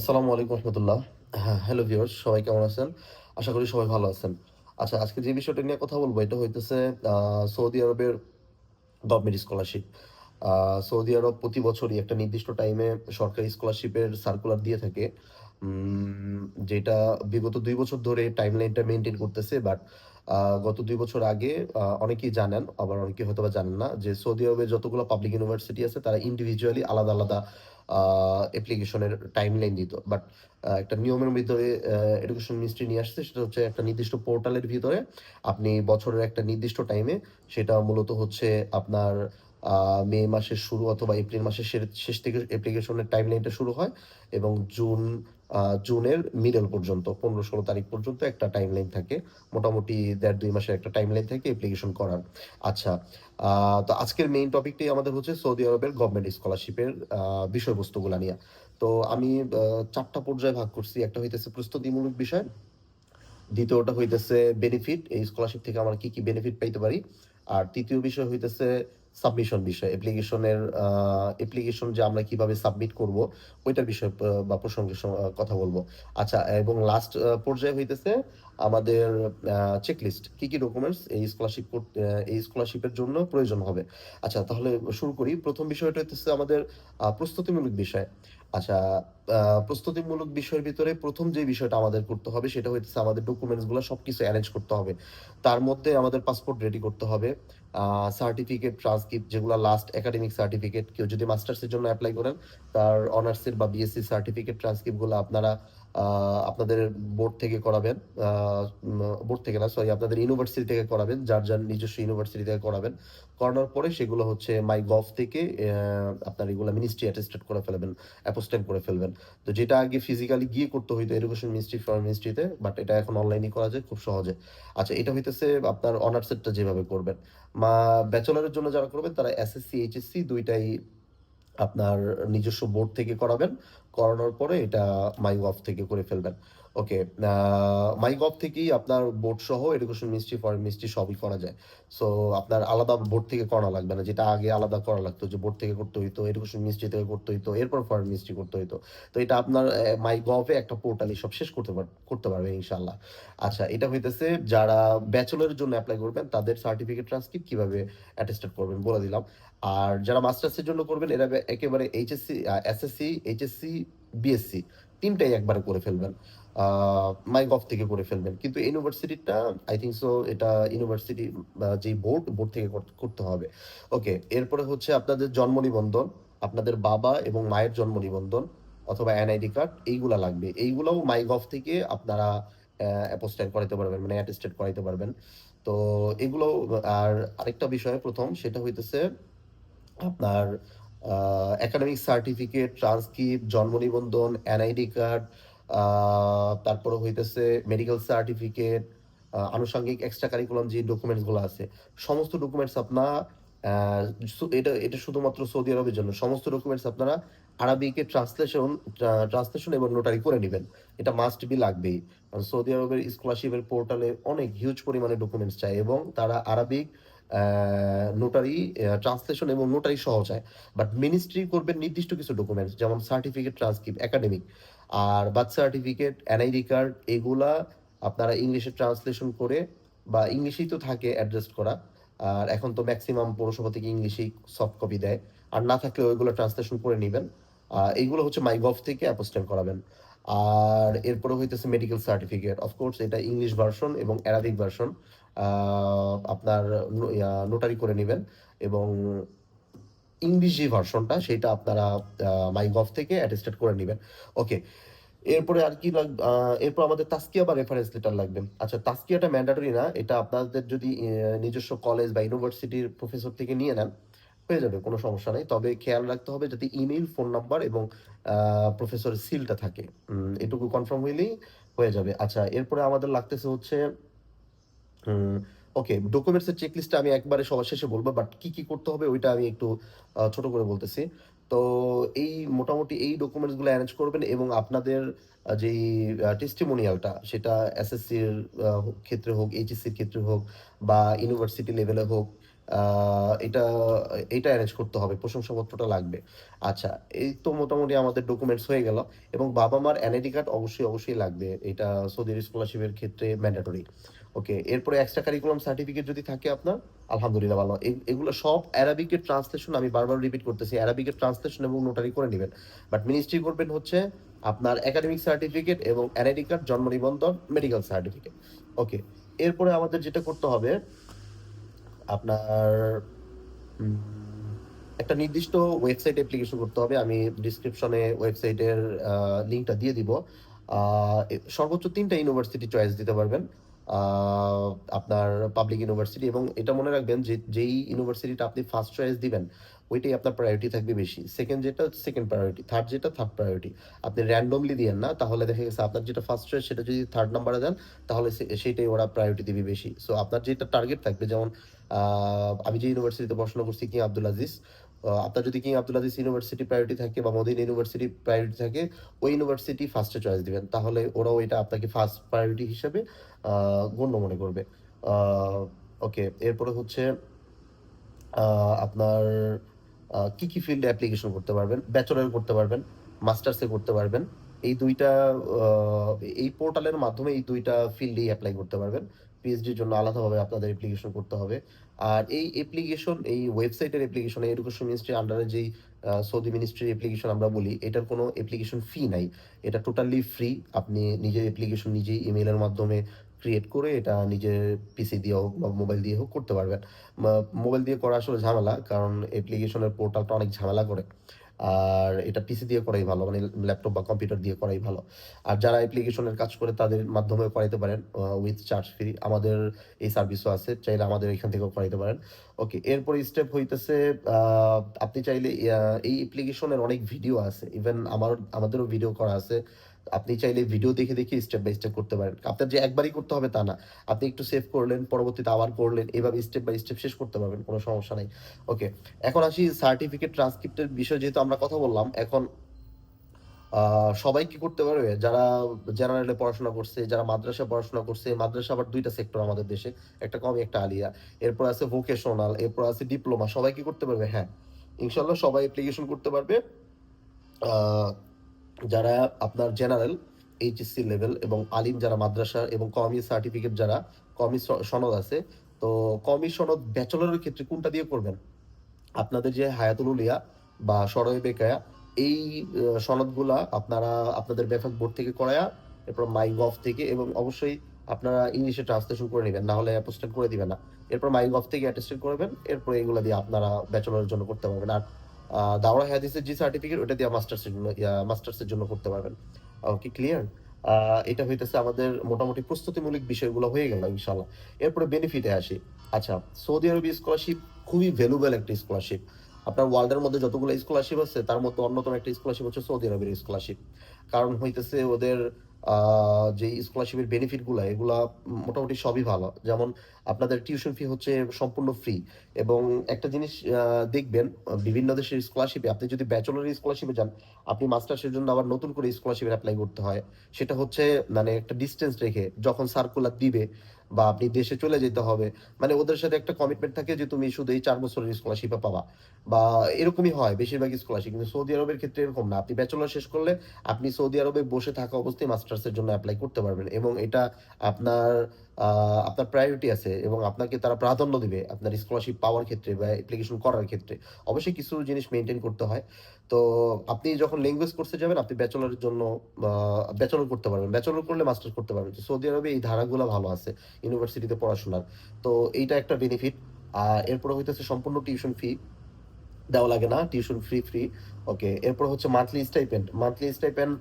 আসসালামু আলাইকুম রহমতুল্লাহ। হ্যাঁ হ্যালো ভিউয়ার্স সবাই কেমন আছেন? আশা করি সবাই ভালো আছেন। আচ্ছা আজকে যে বিষয়টা নিয়ে কথা বলব, এটা হইতেছে সৌদি আরবের গভর্নমেন্ট স্কলারশিপ সৌদি আরব প্রতি বছরই একটা নির্দিষ্ট টাইমে সরকারি স্কলারশিপের সার্কুলার দিয়ে থাকে। যেটা বিগত দুই বছর ধরে টাইম লাইনটা মেনটেন করতেছে বাট গত দুই বছর আগে অনেকেই জানেন, আবার অনেকেই হয়তো বা জানেন না, যে সৌদি আরবে যতগুলো পাবলিক ইউনিভার্সিটি আছে, তারা ইন্ডিভিজুয়ালি আলাদা আলাদা অ্যাপ্লিকেশনের টাইম লাইন দিত। বাট একটা নিয়মের ভিতরে এডুকেশন মিনিস্ট্রি নিয়ে আসছে, সেটা হচ্ছে একটা নির্দিষ্ট পোর্টালের ভিতরে আপনি বছরের একটা নির্দিষ্ট টাইমে সেটা মূলত হচ্ছে আপনার মে মাসের শুরু অথবা এপ্রিল মাসের শেষ থেকে অ্যাপ্লিকেশনের টাইম লাইনটা শুরু হয় এবং জুন জুনের মিডল পর্যন্ত, পনেরো ষোলো তারিখ পর্যন্ত একটা টাইম লাইন থাকে। মোটামুটি দেড় দুই মাসের একটা টাইম লাইন থাকে অ্যাপ্লিকেশন করার। আচ্ছা তো আজকের মেইন টপিকটি আমাদের হচ্ছে সৌদি আরবের গভর্নমেন্ট স্কলারশিপের বিষয়বস্তুগুলো নিয়ে। তো আমি চারটা পর্যায়ে ভাগ করছি। একটা হইতেছে প্রস্তুতিমূলক বিষয়, দ্বিতীয়টা হইতেছে বেনিফিট এই স্কলারশিপ থেকে আমরা কি কি বেনিফিট পাইতে পারি? আর তৃতীয় বিষয় হইতেছে সাবমিশন বিষয় অ্যাপ্লিকেশনের অ্যাপ্লিকেশন যে আমরা কীভাবে সাবমিট করব, ওইটার বিষয়ে বা প্রসঙ্গে কথা বলব। আচ্ছা এবং লাস্ট পর্যায়ে হইতেছে আমাদের চেকলিস্ট কি কি ডকুমেন্টস এই স্কলারশিপ এই স্কলারশিপের জন্য প্রয়োজন হবে? আচ্ছা তাহলে শুরু করি। প্রথম বিষয়টা হচ্ছে আমাদের প্রস্তুতিমূলক বিষয়। আচ্ছা প্রস্তুতিমূলক বিষয়ের ভিতরে প্রথম যে বিষয়টা আমাদের করতে হবে, সেটা হচ্ছে আমাদের ডকুমেন্টসগুলো সবকিছু অ্যারেঞ্জ করতে হবে। তার মধ্যে আমাদের পাসপোর্ট রেডি করতে হবে। সার্টিফিকেট ট্রান্সক্রিপ্ট যেগুলো লাস্ট একাডেমিক সার্টিফিকেট কেউ যদি মাস্টার্সের জন্য অ্যাপ্লাই করেন, তার অনার্সের বা বিএসসি সার্টিফিকেট ট্রান্সক্রিপ্টগুলো আপনারা আপনাদের বোর্ড থেকে করাবেন বোর্ড থেকে না সরি আপনাদের ইউনিভার্সিটি থেকে করাবেন, যার যার নিজস্ব ইউনিভার্সিটি থেকে করাবেন। করানোর পরে সেগুলো হচ্ছে মাই গভ থেকে আপনার এগুলো মিনিস্ট্রি অ্যাটেস্টেড করে ফেলবেন অ্যাপোস্টেন্ট করে ফেলবেন। তো যেটা আগে ফিজিক্যালি গিয়ে করতে হইতো এডুকেশন মিনিস্ট্রি ফরেন মিনিস্ট্রিতে বাট এটা এখন অনলাইনে করা যায় খুব সহজে। আচ্ছা এটা হইতেছে আপনার অনার্সেরটা যেভাবে করবেন। মা ব্যাচেলারের জন্য যারা করবেন, তারা এসএসসি এইচএসসি দুইটাই আপনার নিজস্ব বোর্ড থেকে করাবেন। করানোর পরে এটা মাই ওয়াফ থেকে করে ফেলবেন। ওকে মাই গভ থেকেই আপনার বোর্ড সহ এডুকেশন মিনিস্ট্রি ফরেন মিনিস্ট্রি সবই করা যায়। সো আপনার আলাদা বোর্ড থেকে করা লাগবে না, যেটা আগে আলাদা করা লাগতো, যে বোর্ড থেকে করতে হইতো এডুকেশন মিনিস্ট্রি থেকে করতে হইতো, এরপর ফরেন মিনিস্ট্রি করতে হইতো। তো এটা আপনার মাই গভে একটা পোর্টালে সব শেষ করতে পার, করতে পারবে ইনশাল্লাহ আচ্ছা এটা হইতেছে যারা ব্যাচেলরের জন্য অ্যাপ্লাই করবেন, তাদের সার্টিফিকেট ট্রান্সক্রিপ্ট কীভাবে অ্যাটেস্টেড করবেন বলে দিলাম। আর যারা মাস্টার্সের জন্য করবেন, এরা একেবারে এইচএসসি এসএসসি এইচএসসি বিএসসি তিনটাই একবারে করে ফেলবেন। মাই গভ থেকে করে ফেলবেন। কিন্তু ইউনিভার্সিটিটা আই থিঙ্ক সো এটা ইউনিভার্সিটি যে বোর্ড বোর্ড থেকে করতে হবে। ওকে এরপরে হচ্ছে আপনাদের জন্ম নিবন্ধন, আপনাদের বাবা এবং মায়ের জন্ম নিবন্ধন অথবা এনআইডি কার্ড এইগুলা লাগবে। এইগুলাও মাই গভ থেকে আপনারা অ্যাপোস্টাইল করাইতে পারবেন মানে অ্যাটেস্টেড করাইতে পারবেন। তো এগুলো আর আরেকটা বিষয় প্রথম, সেটা হইতেছে আপনার একাডেমিক সার্টিফিকেট ট্রান্সক্রিপ্ট জন্ম নিবন্ধন এনআইডি কার্ড তারপরে হইতেছে মেডিকেল সার্টিফিকেট আনুষঙ্গিক এক্সট্রা কারিকুলাম যে ডকুমেন্টসগুলো আছে, সমস্ত ডকুমেন্টস আপনার এটা এটা শুধুমাত্র সৌদি আরবের জন্য, সমস্ত ডকুমেন্টস আপনারা আরবিকে ট্রান্সলেশন ট্রান্সলেশন এবং নোটারি করে নেবেন। এটা মাস্ট বি লাগবেই। কারণ সৌদি আরবের স্কলারশিপের পোর্টালে অনেক হিউজ পরিমাণে ডকুমেন্টস চায় এবং তারা আরবিক নোটারি ট্রান্সলেশন এবং নোটারি সহ চায়। বাট মিনিস্ট্রি করবেন নির্দিষ্ট কিছু ডকুমেন্টস যেমন সার্টিফিকেট ট্রান্সক্রিপ্ট একাডেমিক আর বার্থ সার্টিফিকেট এনআইডি কার্ড এগুলা আপনারা ইংলিশে ট্রান্সলেশন করে বা ইংলিশেই তো থাকে অ্যাডজাস্ট করা, আর এখন তো ম্যাক্সিমাম পৌরসভা থেকে ইংলিশেই সফট কপি দেয়। আর না থাকলে ওইগুলো ট্রান্সলেশন করে নেবেন। এইগুলো হচ্ছে মাই গভ থেকে অ্যাপোস্টেল করাবেন। আর এরপরে হইতেছে মেডিকেল সার্টিফিকেট অফকোর্স এটা ইংলিশ ভার্সন এবং অ্যারাবিক ভার্সন আপনার নোটারি করে নেবেন এবং ইংলিশ যে ভার্সনটা সেটা আপনারা মাই গভ থেকে অ্যাটেস্টেড করে নেবেন। ওকে এরপরে আর কি লাগ- আহ, এরপর আমাদের তাস্কিয়া বা রেফারেন্স লেটার লাগবে। আচ্ছা তাস্কিয়াটা ম্যান্ডাটরি না এটা আপনাদের যদি নিজস্ব কলেজ বা ইউনিভার্সিটির প্রফেসর থেকে নিয়ে নেন হয়ে যাবে কোনো সমস্যা নেই। তবে খেয়াল রাখতে হবে যাতে ইমেইল ফোন নাম্বার এবং প্রফেসর সিলটা থাকে। এটুকু কনফার্ম হইলেই হয়ে যাবে। আচ্ছা এরপরে আমাদের লাগতেছে হচ্ছে ওকে ডকুমেন্টসের চেকলিস্টটা আমি একবারে সবার শেষে বলব বাট কি কি করতে হবে ওইটা আমি একটু ছোট করে বলতেছি। তো এই মোটামুটি এই ডকুমেন্টসগুলো অ্যারেঞ্জ করবেন এবং আপনাদের যেই টেস্টিমোনিয়ালটা সেটা এসএসসির ক্ষেত্রে হোক এইচএসসির ক্ষেত্রে হোক বা ইউনিভার্সিটি লেভেলে হোক এটা এটা অ্যারেঞ্জ করতে হবে, প্রশংসাপত্রটা লাগবে। আচ্ছা এই তো মোটামুটি আমাদের ডকুমেন্টস হয়ে গেল, এবং বাবা মার এনআইডি কার্ড অবশ্যই অবশ্যই লাগবে, এটা সৌদি স্কলারশিপের ক্ষেত্রে ম্যান্ডেটরি ওকে এরপরে এক্সট্রা কারিকুলাম সার্টিফিকেট যদি থাকে আপনার, আলহামদুলিল্লাহ ভালো। এগুলো সব অ্যারাবিকের ট্রান্সলেশন আমি বারবার রিপিট করতেছি অ্যারাবিকের ট্রান্সলেশন এবং নোটারি করে নেবেন। বাট মিনিস্ট্রি করবেন হচ্ছে আপনার একাডেমিক সার্টিফিকেট এবং এনআইডি কার্ড জন্ম নিবন্ধন মেডিকেল সার্টিফিকেট ওকে এরপরে আমাদের যেটা করতে হবে আপনার একটা নির্দিষ্ট ওয়েবসাইট অ্যাপ্লিকেশন করতে হবে। আমি ডিসক্রিপশনে ওয়েবসাইটের লিঙ্কটা দিয়ে দিব। সর্বোচ্চ তিনটা ইউনিভার্সিটি চয়েস দিতে পারবেন। আপনার পাবলিক ইউনিভার্সিটি এবং এটা মনে রাখবেন যে যেই ইউনিভার্সিটিটা আপনি ফার্স্ট চয়েস দিবেন, ওইটাই আপনার প্রায়োরিটি থাকবে বেশি। সেকেন্ড যেটা সেকেন্ড প্রায়োরিটি থার্ড যেটা থার্ড প্রায়োরিটি আপনি র্যান্ডমলি দিয়েন না, তাহলে দেখা গেছে আপনার যেটা ফার্স্ট চয়েস সেটা যদি থার্ড নাম্বারে দেন, তাহলে সেইটাই ওরা প্রায়োরিটি দিবে বেশি। সো আপনার যেটা টার্গেট থাকবে, যেমন আমি যে ইউনিভার্সিটিতে পড়াশোনা করছি, কি আব্দুল আজিজ আপনার যদি King Abdul Aziz University priority থাকে বা মদিন ইউনিভার্সিটি প্রায়োরিটি থাকে, ওই ইউনিভার্সিটি ফার্স্টে চয়েস দিবেন। তাহলে ওরাও এটা আপনাকে ফার্স্ট প্রায়োরিটি হিসেবে গণ্য মনে করবে। ওকে এরপরে হচ্ছে আপনার কি কি ফিল্ডে অ্যাপ্লিকেশন করতে পারবেন? ব্যাচেলর করতে পারবেন মাস্টার্সে করতে পারবেন। এই দুইটা এই পোর্টালের মাধ্যমে এই দুইটা ফিল্ডেই অ্যাপ্লাই করতে পারবেন। পিএইচডির জন্য আলাদাভাবে আপনাদের অ্যাপ্লিকেশন করতে হবে। আর এই অ্যাপ্লিকেশন এই ওয়েবসাইটের অ্যাপ্লিকেশন এডুকেশন মিনিস্ট্রির আন্ডারে যেই সৌদি মিনিস্ট্রির অ্যাপ্লিকেশন আমরা বলি, এটার কোনো অ্যাপ্লিকেশন ফি নাই। এটা টোটালি ফ্রি আপনি নিজের অ্যাপ্লিকেশন নিজেই ইমেলের মাধ্যমে ক্রিয়েট করে এটা নিজের পিসি দিয়ে হোক বা মোবাইল দিয়ে হোক করতে পারবেন। মোবাইল দিয়ে করা আসলে ঝামেলা, কারণ অ্যাপ্লিকেশনের পোর্টালটা অনেক ঝামেলা করে। আর এটা পিসি দিয়ে করাই ভালো মানে ল্যাপটপ বা কম্পিউটার দিয়ে করাই ভালো। আর যারা অ্যাপ্লিকেশনের কাজ করে তাদের মাধ্যমে করাইতে পারেন উইথ চার্জ ফ্রি আমাদের এই সার্ভিসও আছে, চাইলে আমাদের এখান থেকেও করাইতে পারেন। ওকে এরপর স্টেপ হইতেছে আপনি চাইলে এই অ্যাপ্লিকেশনের অনেক ভিডিও আছে। ইভেন আমার, আমাদেরও ভিডিও করা আছে। আপনি চাইলে ভিডিও দেখে দেখে স্টেপ বাই স্টেপ করতে পারেন। আপনার যে একবারই করতে হবে তা না। আপনি একটু সেভ করলেন, পরবর্তীতে আবার করলেন, এভাবে স্টেপ বাই স্টেপ শেষ করতে পারবেন, কোনো সমস্যা নাই। ওকে এখন আসি সার্টিফিকেট ট্রান্সক্রিপ্টের বিষয়ে, যেহেতু আমরা কথা বললাম, এখন সবাই কি করতে পারবে? যারা জেনারেলে পড়াশোনা করছে, যারা মাদ্রাসা পড়াশোনা করছে, মাদ্রাসা আবার দুইটা সেক্টর আমাদের দেশে, একটা কম, একটা আলিয়া। এরপর আছে ভোকেশনাল এরপর আছে ডিপ্লোমা সবাই কি করতে পারবে? হ্যাঁ ইনশাল্লাহ সবাই অ্যাপ্লিকেশন করতে পারবে। যারা আপনার জেনারেল এইচএসসি লেভেল এবং আলিম যারা মাদ্রাসা এবং কমি সার্টিফিকেট যারা, কমি সনদ আছে, তো কমি সনদ ব্যাচেলরের ক্ষেত্রে কোনটা দিয়ে করবেন? আপনাদের যে হায়াতুল উলিয়া বা সরয় বেকায়া, এই সনদগুলা আপনারা আপনাদের বেফাক বোর্ড থেকে করায়া, এরপর মাই গভ থেকে এবং অবশ্যই আপনারা ইংলিশে ট্রান্সলেশন করে নেবেন, না হলে অ্যাপোস্টেট করে দিবেন না। এরপর মাই গভ থেকে অ্যাটেস্টেড করবেন, এরপর এগুলো দিয়ে আপনারা ব্যাচেলরের জন্য করতে পারবেন। আর দাওরা হাদিসের যে সার্টিফিকেট ওটা দিয়ে মাস্টার্সের জন্য মাস্টার্সের জন্য করতে পারবেন। ওকে ক্লিয়ার এটা হইতেছে আমাদের মোটামুটি প্রস্তুতিমূলক বিষয়গুলো হয়ে গেল ইনশাল্লাহ এরপরে বেনিফিটে আসি। আচ্ছা সৌদি আরবি স্কলারশিপ খুবই ভ্যালুয়েবল একটা স্কলারশিপ আপনার ওয়ার্ল্ডের মধ্যে যতগুলো স্কলারশিপ আছে, তার মধ্যে অন্যতম একটা স্কলারশিপ হচ্ছে সৌদি আরবের স্কলারশিপ কারণ হইতেছে ওদের যে স্কলারশিপের বেনিফিটগুলো এগুলা মোটামুটি সবই ভালো। যেমন আপনাদের টিউশন ফি হচ্ছে সম্পূর্ণ ফ্রি এবং একটা জিনিস দেখবেন, বিভিন্ন দেশের স্কলারশিপে আপনি যদি ব্যাচেলর স্কলারশিপে যান, আপনি মাস্টার্সের জন্য আবার নতুন করে স্কলারশিপের অ্যাপ্লাই করতে হয়। সেটা হচ্ছে মানে একটা ডিস্টেন্স রেখে যখন সার্কুলার দিবে বা আপনি দেশে চলে যেতে হবে। মানে ওদের সাথে একটা কমিটমেন্ট থাকে যে তুমি শুধু এই চার বছরের স্কলারশিপ পাবা। বা এরকমই হয় বেশিরভাগ স্কলারশিপ কিন্তু সৌদি আরবের ক্ষেত্রে এরকম না। আপনি ব্যাচেলর শেষ করলে আপনি সৌদি আরবে বসে থাকা অবস্থায় মাস্টার্সের জন্য অ্যাপ্লাই করতে পারবেন এবং এটা আপনার আপনার প্রায়োরিটি আছে এবং আপনাকে তারা প্রাধান্য দিবে আপনার স্কলারশিপ পাওয়ার ক্ষেত্রে বা অ্যাপ্লিকেশন করার ক্ষেত্রে। অবশ্যই কিছু জিনিস মেনটেন করতে হয়। তো আপনি যখন ল্যাঙ্গুয়েজ কোর্সে যাবেন, আপনি ব্যাচেলরের জন্য ব্যাচেলর করতে পারবেন। ব্যাচেলর করলে মাস্টার্স করতে পারবেন। তো সৌদি আরবে এই ধারাগুলো ভালো আছে ইউনিভার্সিটিতে পড়াশোনার। তো এইটা একটা বেনিফিট আর এরপরে হইতেছে সম্পূর্ণ টিউশন ফি দেওয়া লাগে না টিউশন ফ্রি ফ্রি ওকে এরপর হচ্ছে মান্থলি স্টাইপেন্ড মান্থলি স্টাইপেন্ড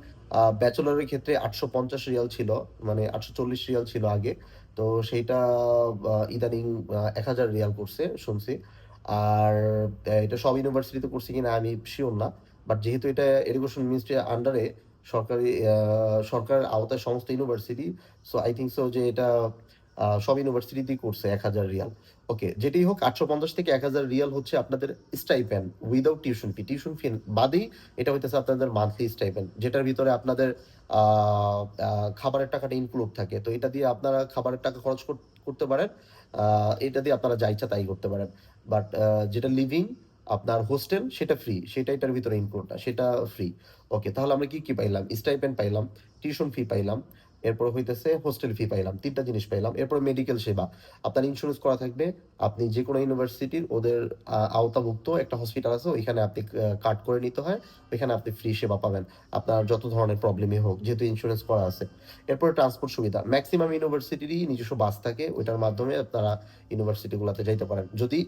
ব্যাচেলরের ক্ষেত্রে আটশো পঞ্চাশ রিয়াল ছিল মানে আটশো চল্লিশ রিয়াল ছিল আগে। তো সেইটা ইদানিং এক হাজার রিয়াল করছে শুনছি। আর এটা সব ইউনিভার্সিটিতে করছে কিনা আমি শিওর না। বাট যেহেতু এটা এডুকেশন মিনিস্ট্রির আন্ডারে সরকারি সরকারের আওতায় সমস্ত university so I think so যে এটা সব ইউনিভার্সিটিতেই করছে এক হাজার রিয়াল। ওকে, যেটাই হোক, আটশো পঞ্চাশ থেকে এক হাজার রিয়াল হচ্ছে আপনাদের stipend without tuition fee tuition fee বাদেই এটা হইতেছে আপনাদের মান্থলি স্টাইপেন যেটার ভিতরে আপনাদের খাবারের টাকাটা ইনক্লুড থাকে। তো এটা দিয়ে আপনারা খাবারের টাকা খরচ করতে পারেন এটা দিয়ে আপনারা যা ইচ্ছা তাই করতে পারেন। বাট যেটা লিভিং আপনার হোস্টেল সেটা ফ্রি সেটা এটার ভিতরে ইনক্লুড না, সেটা ফ্রি ওকে, তাহলে আমরা কি কি পাইলাম? স্টাইপেন পাইলাম টিউশন ফি পাইলাম এরপর হইতেছে হোস্টেল ফি পাইলাম, তিনটা জিনিস পাইলাম। এরপর মেডিকেল সেবা। আপনার ইন্স্যুরেন্স করা থাকবে, আপনি যে কোনো ইউনিভার্সিটির ওদের আওতাভুক্ত একটা হসপিটাল আছে, ওইখানে আপনি কাট করে নিতে হয়, ওইখানে আপনি ফ্রি সেবা পাবেন। আপনার যত ধরনের প্রবলেমই হোক, যেহেতু ইন্স্যুরেন্স করা আছে। এরপরে ট্রান্সপোর্ট সুবিধা। ম্যাক্সিমাম ইউনিভার্সিটিরই নিজস্ব বাস থাকে, ওইটার মাধ্যমে আপনারা ইউনিভার্সিটিগুলোতে যাইতে পারেন। যদি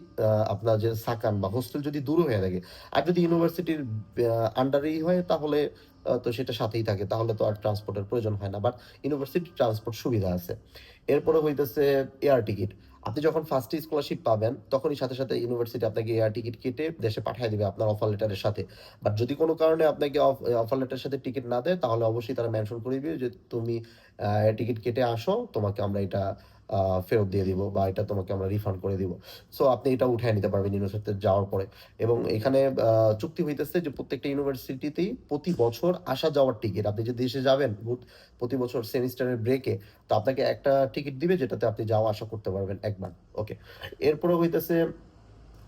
আপনার যে সাকান বা হোস্টেল যদি দূর হয়ে থাকে। আর যদি ইউনিভার্সিটির আন্ডারেই হয়, তাহলে তো সেটা সাথেই থাকে, তাহলে তো আর ট্রান্সপোর্টের প্রয়োজন হয় না। বাট ইউনিভার্সিটি ট্রান্সপোর্ট সুবিধা আছে। এরপরে হইতেছে এয়ার টিকিট আপনি যখন ফার্স্ট স্কলারশিপ পাবেন, তখনই সাথে সাথে ইউনিভার্সিটি আপনাকে এয়ার টিকিট কেটে দেশে পাঠিয়ে দিবে আপনার অফার লেটারের সাথে। বাট যদি কোনো কারণে আপনাকে অফার লেটারের সাথে টিকিট না দেয়, তাহলে অবশ্যই তারা মেনশন করে দিবে যে, তুমি টিকিট কেটে আসো, তোমাকে আমরা এটা ফেরত দিয়ে দিব বা এটা তোমাকে আমরা রিফান্ড করে দিব। সো আপনি এটা উঠায় নিতে পারবেন ইউনিভার্সিটিতে যাওয়ার পরে। এবং এখানে চুক্তি হইতেছে যে প্রত্যেকটা ইউনিভার্সিটিতেই প্রতি বছর আসা যাওয়ার টিকিট আপনি যে দেশে যাবেন প্রতি বছর সেমিস্টারের ব্রেকে তো আপনাকে একটা টিকিট দিবে যেটাতে আপনি যাওয়া আসা করতে পারবেন একবার। ওকে এরপরে হইতেছে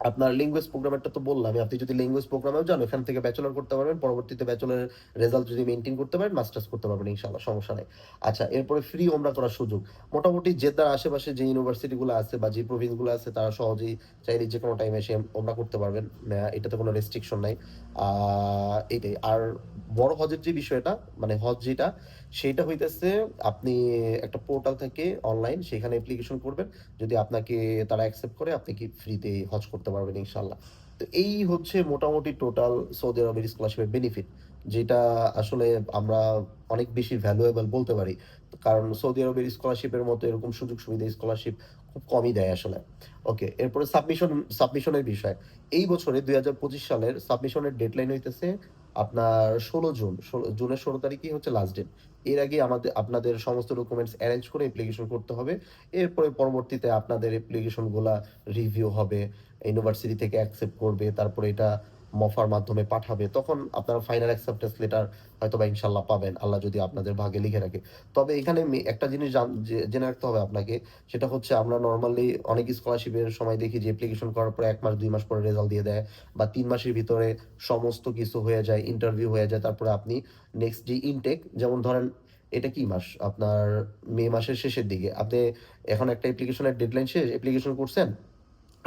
আপনার ল্যাঙ্গুয়েজ প্রোগ্রামেরটা তো বললাম, আপনি যদি ল্যাঙ্গুয়েজ প্রোগ্রামেও যান এখান থেকে ব্যাচেলর করতে পারবেন, পরবর্তীতে ব্যাচেলরের রেজাল্ট যদি মেনটেন করতে পারেন মাস্টার্স করতে পারবেন ইনশাআল্লাহ, সমস্যা নেই। আচ্ছা এরপরে ফ্রি ওমরা করার সুযোগ। মোটামুটি জেদ্দার আশেপাশে যে ইউনিভার্সিটিগুলো আছে বা যে প্রভিন্সগুলো আছে, তারা সহজেই চাইলে যে কোনো টাইমে এসে ওমরা করতে পারবেন। এটাতে কোনো রেস্ট্রিকশন নাই। এটাই। আর বড় হজের যে বিষয়টা মানে হজ যেটা, সেটা হইতেছে আপনি একটা পোর্টাল থেকে অনলাইন সেখানে অ্যাপ্লিকেশন করবেন। যদি আপনাকে তারা অ্যাকসেপ্ট করে, আপনি কি ফ্রিতে হজ করতে পারবেন ইনশাল্লাহ তো এই হচ্ছে মোটামুটি টোটাল সৌদি আরবের স্কলারশিপের বেনিফিট যেটা আসলে আমরা অনেক বেশি ভ্যালুয়েবল বলতে পারি। কারণ সৌদি আরবের স্কলারশিপের মতো এরকম সুযোগ সুবিধা স্কলারশিপ খুব কমই দেয় আসলে। ওকে এরপরে সাবমিশন সাবমিশনের বিষয়। এই বছরে দুই হাজার পঁচিশ সালের সাবমিশনের ডেডলাইন হইতেছে আপনার ষোলো জুন। জুনের ষোলো তারিখই হচ্ছে লাস্ট ডেট এর আগে আমাদের, আপনাদের সমস্ত ডকুমেন্টস অ্যারেঞ্জ করে অ্যাপ্লিকেশন করতে হবে। এরপরে পরবর্তীতে আপনাদের অ্যাপ্লিকেশনগুলা রিভিউ হবে। ইউনিভার্সিটি থেকে অ্যাকসেপ্ট করবে, তারপরে এটা মফার মাধ্যমে পাঠাবে, তখন আপনারা ফাইনাল অ্যাকসেপ্টেন্স লেটার হয়তো বা ইনশাল্লাহ পাবেন, আল্লাহ যদি আপনাদের ভাগে লিখে রাখে। তবে এখানে একটা জিনিস জেনে রাখতে হবে আপনাকে, সেটা হচ্ছে আমরা নর্মালি অনেক স্কলারশিপের সময় দেখি যে অ্যাপ্লিকেশন করার পরে এক মাস, দুই মাস পরে রেজাল্ট দিয়ে দেয়, বা তিন মাসের ভিতরে সমস্ত কিছু হয়ে যায় ইন্টারভিউ হয়ে যায়, তারপরে আপনি নেক্সট যে ইনটেক যেমন ধরেন এটা কি মাস? আপনার মে মাসের শেষের দিকে। আপনি এখন একটা অ্যাপ্লিকেশনের ডেডলাইন শেষ অ্যাপ্লিকেশন করছেন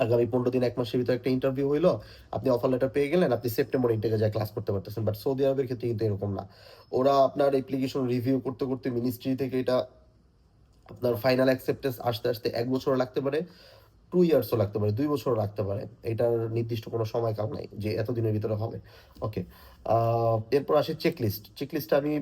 আগামী পনেরো দিন, এক মাসের ভিতরে একটা ইন্টারভিউ হইল। আপনি অফার লেটার পেয়ে গেলেন, আপনি সেপ্টেম্বর ইন্টেকে যায় ক্লাস করতে পারতেছেন। বাট সৌদি আরবের ক্ষেত্রে কিন্তু এরকম না। ওরা আপনার অ্যাপ্লিকেশন রিভিউ করতে করতে মিনিস্ট্রি থেকে এটা আপনার ফাইনাল অ্যাকসেপ্টেন্স আসতে আসতে এক বছর লাগতে পারে। টু ইয়ার্সও লাগতে পারে, দুই বছরও লাগতে পারে। এটার নির্দিষ্ট কোনো সময়কাল নাই যে এতদিনের ভিতরে হবে। ওকে এরপর আসে চেকলিস্ট চেকলিস্ট আমি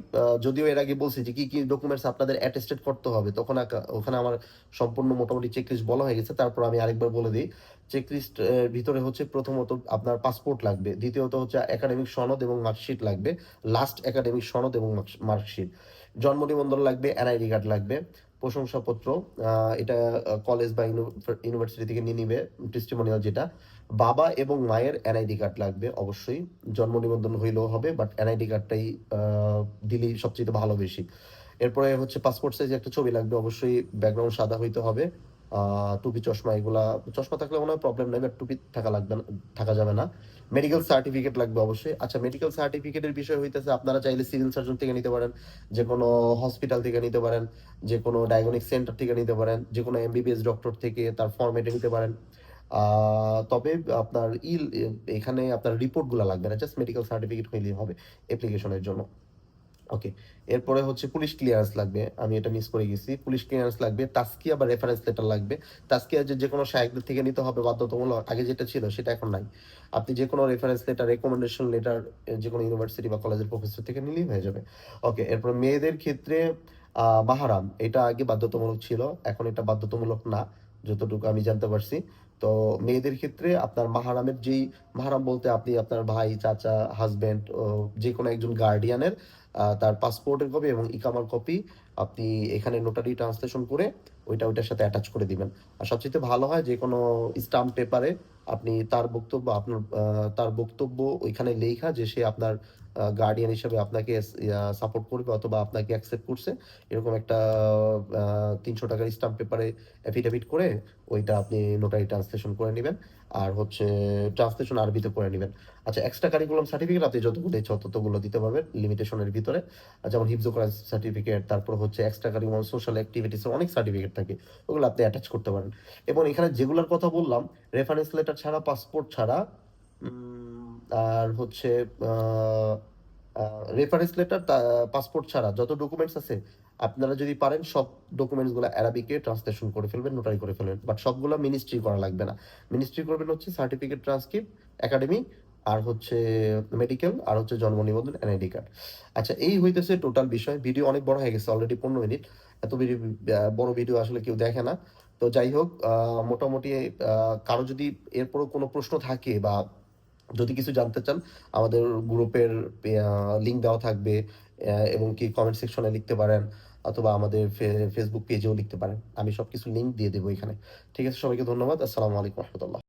যদিও এর আগে বলছি যে কি কি ডকুমেন্টস আপনাদের অ্যাটেস্টেড করতে হবে, তখন ওখানে আমার সম্পূর্ণ মোটামুটি চেকলিস্ট বলা হয়ে গেছে। তারপর আমি আরেকবার বলে দিই চেকলিস্ট ভিতরে হচ্ছে প্রথমত আপনার পাসপোর্ট লাগবে, দ্বিতীয়ত হচ্ছে একাডেমিক সনদ এবং মার্কশিট লাগবে লাস্ট একাডেমিক সনদ এবং মার্কশিট জন্ম নিবন্ধন লাগবে এনআইডি কার্ড লাগবে প্রশংসাপত্র এটা কলেজ বা ইউনিভার্সিটি থেকে নিয়ে নিবে টেস্টিমোনিয়াল যেটা। বাবা এবং মায়ের এনআইডি কার্ড লাগবে, অবশ্যই। জন্ম নিবন্ধন হইলেও হবে বাট এনআইডি কার্ডটাই দিলেই সবচেয়ে ভালো বেশি। এরপরে হচ্ছে পাসপোর্ট সাইজ একটা ছবি লাগবে, অবশ্যই ব্যাকগ্রাউন্ড সাদা হইতে হবে। টুপি, চশমা, এগুলা, চশমা থাকলে মনে হয় প্রবলেম নাই বাট টুপি থাকা লাগবে থাকা যাবে না। মেডিকেল সার্টিফিকেট লাগবে অবশ্যই। আচ্ছা মেডিকেল সার্টিফিকেটের বিষয় হইতেছে, আপনারা চাইলে সিভিল সার্জন থেকে নিতে পারেন, যে কোনো হসপিটাল থেকে নিতে পারেন, যে কোনো ডায়াগনিক সেন্টার থেকে নিতে পারেন, যে কোনো এমবিবিএস ডক্টর থেকে তার ফর্মেটে নিতে পারেন। তবে আপনার ইল এখানে আপনার রিপোর্টগুলো লাগবে না জাস্ট মেডিকেল সার্টিফিকেট হইলেই হবে অ্যাপ্লিকেশনের জন্য। ওকে এরপরে হচ্ছে পুলিশ ক্লিয়ারেন্স লাগবে। আমি এটা মিস করে গেছি। পুলিশ ক্লিয়ারেন্স লাগবে। তাস্কিয়া বা রেফারেন্স লেটার লাগবে। তাস্কিয়া যে যে কোনো শায়কদের থেকে নিতে হবে বাধ্যতামূলক। আগে যেটা ছিল সেটা এখন নাই। আপনি যে কোনো রেফারেন্স লেটার রেকমেন্ডেশন লেটার যে কোনো ইউনিভার্সিটি বা কলেজের প্রফেসর থেকে নিলেই হয়ে যাবে। ওকে এরপর মেয়েদের ক্ষেত্রে মাহারাম। এটা আগে বাধ্যতামূলক ছিল। এখন এটা বাধ্যতামূলক না, যতটুকু আমি জানতে পারছি। তো মেয়েদের ক্ষেত্রে আপনার মাহারামের যেই মাহারাম বলতে আপনি আপনার ভাই, চাচা হাজবেন্ড যে কোনো একজন গার্ডিয়ানের তার পাসপোর্টের কপি এবং ইকামার কপি আপনি এখানে নোটারি ট্রান্সলেশন করে ওইটা ওইটার সাথে অ্যাটাচ করে দিবেন। আর সবচেয়ে ভালো হয় যে কোনো স্টাম্প পেপারে আপনি তার বক্তব্য আপনার তার বক্তব্য ওইখানে লেখা যে সে আপনার গার্ডিয়ান হিসেবে আপনাকে সাপোর্ট করবে অথবা আপনাকে অ্যাকসেপ্ট করছে। এরকম একটা আ ৳৩০০ র স্ট্যাম্প পেপারে এফিডেভিট করে ওইটা আপনি নোটারি ট্রান্সলেশন করে নেবেন আর হচ্ছে ট্রান্সলেশন আরবিতে করে নেবেন আচ্ছা এক্সট্রা কারিকুলাম সার্টিফিকেট আপনি যতগুলো ইচ্ছা ততগুলো দিতে পারবেন লিমিটেশনের ভিতরে। যেমন হিফজ কোরআন সার্টিফিকেট, তারপর হচ্ছে এক্সট্রা কারিকুলাম সোশ্যাল অ্যাক্টিভিটিসের অনেক সার্টিফিকেট থাকে। ওগুলো আপনি অ্যাটাচ করতে পারেন। এবং এখানে যেগুলার কথা বললাম রেফারেন্স লেটার ছাড়া, পাসপোর্ট ছাড়া আর হচ্ছে রেফারেন্স লেটার পাসপোর্ট ছাড়া যত ডকুমেন্টস আছে আপনারা যদি পারেন সব ডকুমেন্টসগুলা অ্যারাবিকে ট্রান্সলেশন করে ফেলবেন, নোটারি করে ফেলবেন। বাট সবগুলো মিনিস্ট্রি করা লাগবে না। মিনিস্ট্রি করবেন হচ্ছে সার্টিফিকেট ট্রান্সক্রিপ্ট, একাডেমি আর হচ্ছে মেডিকেল আর হচ্ছে জন্ম নিবন্ধন, এনআইডি কার্ড। আচ্ছা এই হইতেছে টোটাল বিষয়। ভিডিও অনেক বড় হয়ে গেছে অলরেডি ১৫ মিনিট। এত বড় ভিডিও আসলে কেউ দেখে না। তো যাই হোক মোটামুটি কারও যদি এরপরও কোনো প্রশ্ন থাকে বা যদি কিছু জানতে চান, আমাদের গ্রুপের লিঙ্ক দেওয়া থাকবে এবং কি কমেন্ট সেকশনে লিখতে পারেন, অথবা আমাদের ফেসবুক পেজেও লিখতে পারেন। আমি সব কিছু লিঙ্ক দিয়ে দেবো এখানে। ঠিক আছে? সবাইকে ধন্যবাদ। আসসালামু আলাইকুম রাহমাতুল্লাহ।